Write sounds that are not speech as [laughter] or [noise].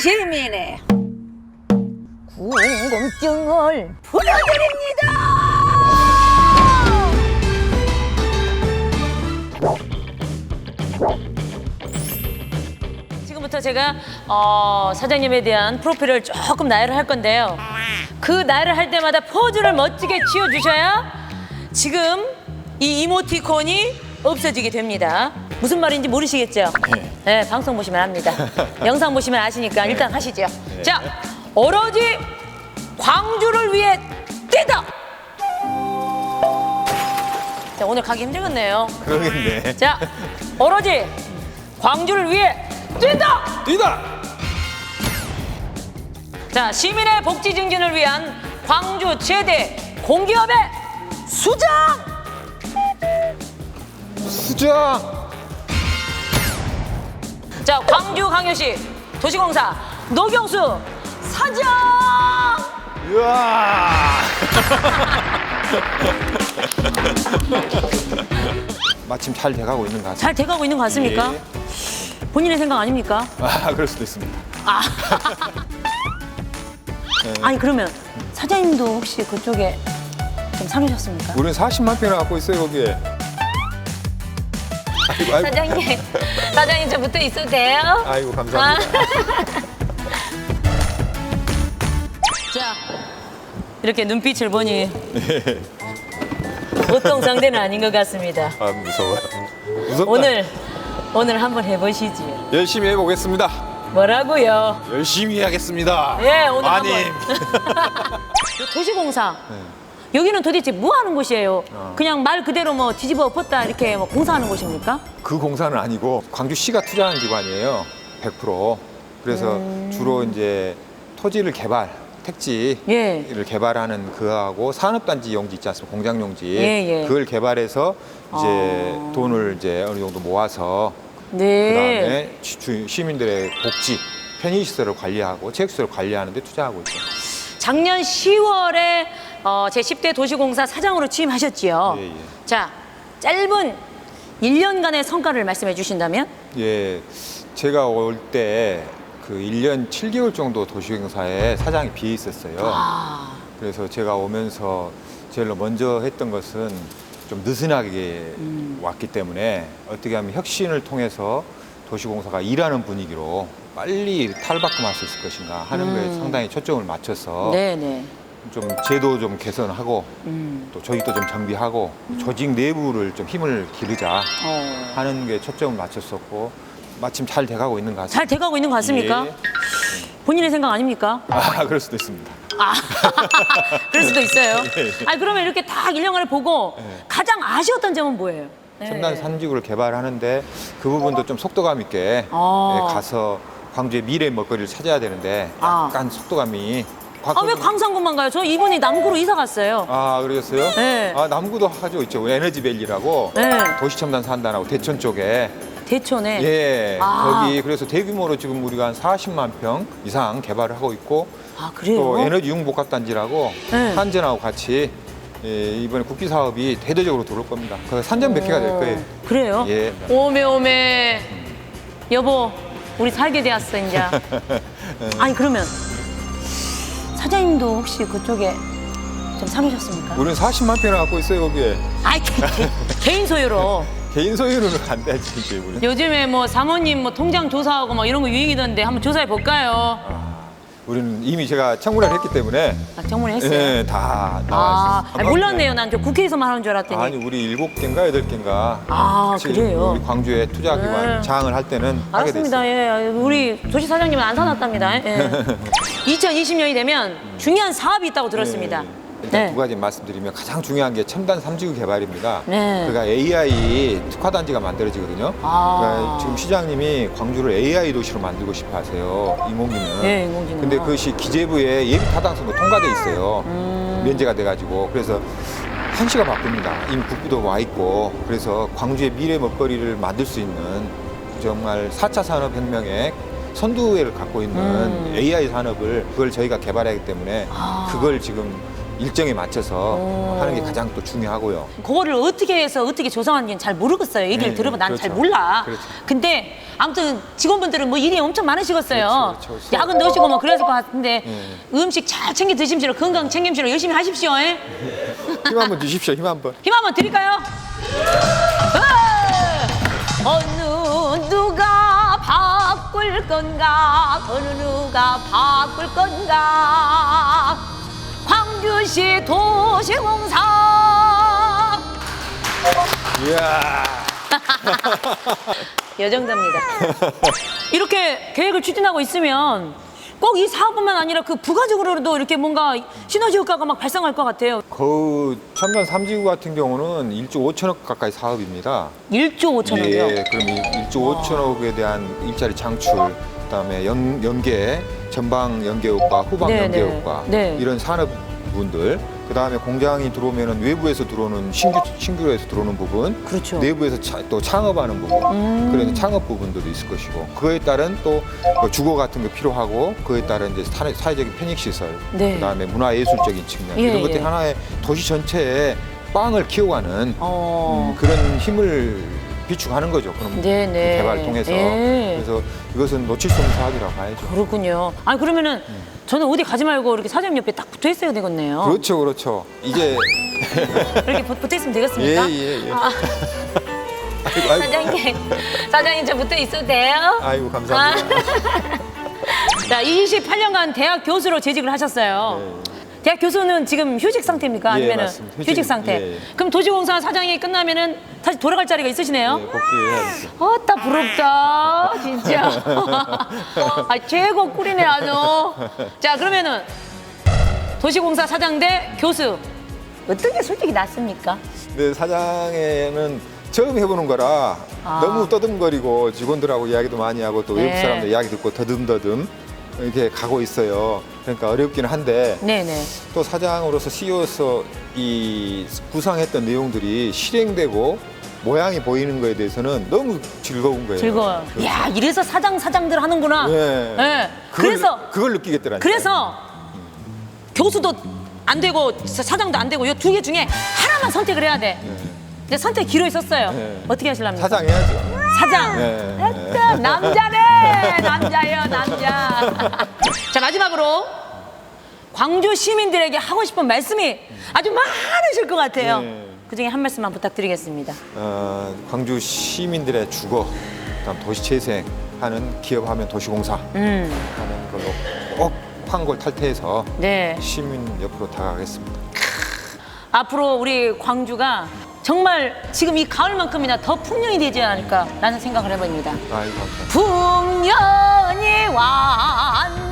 시민의 궁금증을 풀어드립니다. 지금부터 제가 어, 사장님에 대한 프로필을 조금 나열을 할 건데요. 그 나열을 할 때마다 포즈를 멋지게 취해주셔야 지금 이 이모티콘이 없어지게 됩니다. 무슨 말인지 모르시겠죠? 네. 방송 보시면 압니다. [laughs] 영상 보시면 아시니까 일단 하시죠. 자, 오로지 광주를 위해 뛰다! 자, 오늘 가기 힘들겠네요. 그러겠네. 자, 오로지 광주를 위해 뛰다! 뛰다! 자, 시민의 복지 증진을 위한 광주 최대 공기업의 수장! 수장! 자, 광주 광역시 도시공사 노경수 사장! 우와! [laughs] 마침 잘 돼가고 있는 것 같아요. 잘 돼가고 있는 것 같습니까? 본인의 생각 아닙니까? 아, 그럴 수도 있습니다. [laughs] 아니, 그러면 사장님도 혹시 그쪽에 좀 사놓으셨습니까? 우리는 40만 평이나 갖고 있어요, 거기에. 아이고, 아이고. 사장님, 사장님 저 붙어 있어도 돼요? 아이고, 감사합니다. [laughs] 자, 이렇게 눈빛을 보니 보통 상대는 아닌 것 같습니다. 아, 무서워요. 무섭다. 오늘 오늘 한번 해보시지요. 열심히 해보겠습니다. 뭐라고요? 열심히 하겠습니다. 예, 오늘 마님. 한번. [laughs] 이 도시공사. 여기는 도대체 뭐 하는 곳이에요? 그냥 말 그대로 뭐 뒤집어 엎었다 이렇게 뭐 공사하는 곳입니까? 그 공사는 아니고 광주시가 투자한 기관이에요. 100%. 그래서 음. 주로 이제 토지를 개발, 택지를 예. 개발하는 그하고 산업단지 용지 있지 않습니까? 공장 용지. 예, 예. 그걸 개발해서 이제 아. 돈을 이제 어느 정도 모아서 네. 그다음에 시- 주- 시민들의 복지, 편의시설을 관리하고 체육시설을 관리하는 데 투자하고 있죠. 작년 10월에 어, 제 10대 도시공사 사장으로 취임하셨지요. 예, 예. 자, 짧은 1년간의 성과를 말씀해 주신다면? 예, 제가 올 때 그 1년 7개월 정도 도시공사에 사장이 비해 있었어요. 아, 그래서 제가 오면서 제일 먼저 했던 것은 좀 느슨하게 음. 왔기 때문에 어떻게 하면 혁신을 통해서 도시공사가 일하는 분위기로 빨리 탈바꿈할 수 있을 것인가 하는 거에 음. 상당히 초점을 맞춰서 네네. 좀 제도 좀 개선하고 음. 또 조직도 좀 정비하고 조직 내부를 좀 힘을 기르자 어. 하는 게 초점을 맞췄었고 마침 잘 돼가고 있는 것 같습니다. 잘 돼가고 있는 것 같습니까? 예. 본인의 생각 아닙니까? 아, [laughs] 그럴 수도 있습니다. 아, [laughs] 그럴 수도 있어요. [laughs] 아, 그러면 이렇게 딱 1년간을 보고 예. 가장 아쉬웠던 점은 뭐예요? 네. 첨단 산지구를 개발하는데 그 부분도 좀 속도감 있게 아. 예, 가서 광주의 미래 먹거리를 찾아야 되는데 아. 약간 속도감이 아, 왜 광산구만 가요? 저 이번에 남구로 이사 갔어요. 아 그러셨어요? 네. 아 남구도 하죠 있죠 에너지밸리라고 네. 도시첨단 산단하고 대천 쪽에 대촌에. 예 아. 거기 그래서 대규모로 지금 우리가 한 40만 평 이상 개발을 하고 있고 아, 그래요? 또 에너지 융복합단지라고 네. 산전하고 같이 예, 이번에 국비 사업이 대대적으로 들어올 겁니다. 그 산전 백해가 될 거예요. 어, 그래요? 예. 오메 오메. 여보, 우리 살게 되었어, 이제. [laughs] 아니, 그러면 사장님도 혹시 그쪽에 좀 사놓으셨습니까? 우리는 40만 평을 갖고 있어요 거기에. 아이, 개, 개, 개인 소유로. [laughs] 개인 소유로는 안 되지 이제 우리. 요즘에 뭐 사모님 뭐 통장 조사하고 막 이런 거 유행이던데 한번 조사해 볼까요? 우리는 이미 제가 청문회를 했기 때문에 아, 정말 했어요. 예, 다 아, 나와 있어요. 아니, 몰랐네요. 난 저 국회에서만 하는 줄 알았더니. 아니 우리 일곱 개인가 여덟 개인가. 아, 그래요? 우리 광주에 투자기관 네. 장을 할 때는 하게 알았습니다. 됐어요. 예, 우리 조시 사장님은 안 사놨답니다. 예. [laughs] 2020년이 되면 중요한 사업이 있다고 들었습니다. 예, 일단 네. 두 가지 말씀드리면 가장 중요한 게 첨단 삼지구 개발입니다. 네. 그러니까 AI 특화 단지가 만들어지거든요. 아. 그러니까 지금 시장님이 광주를 AI 도시로 만들고 싶어 하세요. 인공지능. 예, 인공지능. 근데 그것이 기재부에 예비 타당성도 통과돼 있어요. 음. 면제가 돼 가지고 그래서 한시가 바쁩니다. 이미 국부도 와 있고 그래서 광주의 미래 먹거리를 만들 수 있는 정말 4차 산업혁명의 선두를 갖고 있는 음. AI 산업을 그걸 저희가 개발하기 때문에 아. 그걸 지금 일정에 맞춰서 하는 게 가장 또 중요하고요. 그거를 어떻게 해서 어떻게 조성하는지는 잘 모르겠어요. 얘기를 네, 들어보면 난 잘 그렇죠. 몰라. 그렇죠. 근데 아무튼 직원분들은 뭐 일이 엄청 많으시겠어요. 그렇죠, 그렇죠. 야근 넣으시고 뭐 그랬을 것 같은데 네. 음식 잘 챙겨 드십시오. 건강 챙김시오. 열심히 하십시오. 예? [laughs] 힘 한번 주십시오. 힘 한번. 힘 한번 드릴까요? 으아! 어느 누가 바꿀 건가 어느 누가 바꿀 건가 시 도시공사 이야. [laughs] 요 정도입니다. 이렇게 계획을 추진하고 있으면 꼭 이 사업뿐만 아니라 그 부가적으로도 이렇게 뭔가 시너지 효과가 막 발생할 것 같아요. 그 첨단 삼지구 같은 경우는 1조 5천억 가까이 사업입니다. 1조 5천억이요. 예, 그럼 이 1조 5천억에 대한 일자리 창출, 그다음에 연, 연계, 전방 연계 효과, 후방 네, 연계 네. 효과 네. 이런 산업 분들, 그 다음에 공장이 들어오면은 외부에서 들어오는 신규 신규로에서 들어오는 부분, 그렇죠. 내부에서 차- 또 창업하는 부분, 음. 그런 창업 부분들도 있을 것이고, 그거에 따른 또뭐 주거 같은 거 필요하고, 그에 따른 이제 사- 사회적인 편익 시설, 네. 그 다음에 문화 예술적인 측면 예, 이런 것들이 예. 하나의 도시 전체에 빵을 키워가는 어. 음, 그런 힘을 비축하는 거죠. 그럼 네, 그 네. 개발을 통해서 예. 그래서 이것은 놓칠 수 없는 사업이라고 봐야죠. 그렇군요. 아니 그러면은 저는 어디 가지 말고 이렇게 사장님 옆에 딱 붙어 있어야 되겠네요. 그렇죠, 그렇죠. 이제 [laughs] 이렇게 붙- 붙어 있으면 되겠습니까? 예, 예, 예. 아, 아이고, 아이고, 사장님, 사장님 저 붙어 있어도 돼요? 아이고 감사합니다. [laughs] 자, 28년간 대학 교수로 재직을 하셨어요. 대학 교수는 지금 휴직 상태입니까? 예, 아니면 은 맞습니다. 휴직, 휴직, 상태. 예, 예. 그럼 도시공사 사장이 끝나면은 다시 돌아갈 자리가 있으시네요? 네, 복귀해야겠죠. 어따 부럽다 진짜 [laughs] 아 최고 꿀이네 아주 자 그러면은 도시공사 사장 대 교수 어떤 게 솔직히 낫습니까? 네, 사장에는 처음 해보는 거라 아. 너무 떠듬거리고 직원들하고 이야기도 많이 하고 또 외국 네. 사람들 이야기 듣고 더듬더듬 이렇게 가고 있어요. 그러니까 어렵기는 한데 네네 또 사장으로서 CEO로서 이 구상했던 내용들이 실행되고 모양이 보이는 거에 대해서는 너무 즐거운 거예요. 즐거워요 그래서- 야 이래서 사장 사장들 하는구나 네. 네. 그걸, 그래서 그걸 느끼겠더라니까. 그래서 교수도 안 되고 사장도 안 되고 이 두 개 중에 하나만 선택을 해야 돼 근데 선택 기로 있었어요 네. 어떻게 하실랍니까? 사장 해야죠. 사장. 네. 하여튼 남자네. 남자예요, 남자. [laughs] 자, 마지막으로 광주 시민들에게 하고 싶은 말씀이 아주 많으실 것 같아요. 네. 그 중에 한 말씀만 부탁드리겠습니다. 어, 광주 시민들의 주거, 그다음 도시 재생 하는 기업하면 도시공사 음, 하는 걸로 꼭 황골 탈퇴해서 네. 시민 옆으로 다가가겠습니다. 앞으로 우리 광주가 정말 지금 이 가을만큼이나 더 풍년이 되지 않을까라는 생각을 해봅니다. 아이고 감사합니다. 풍년이 왔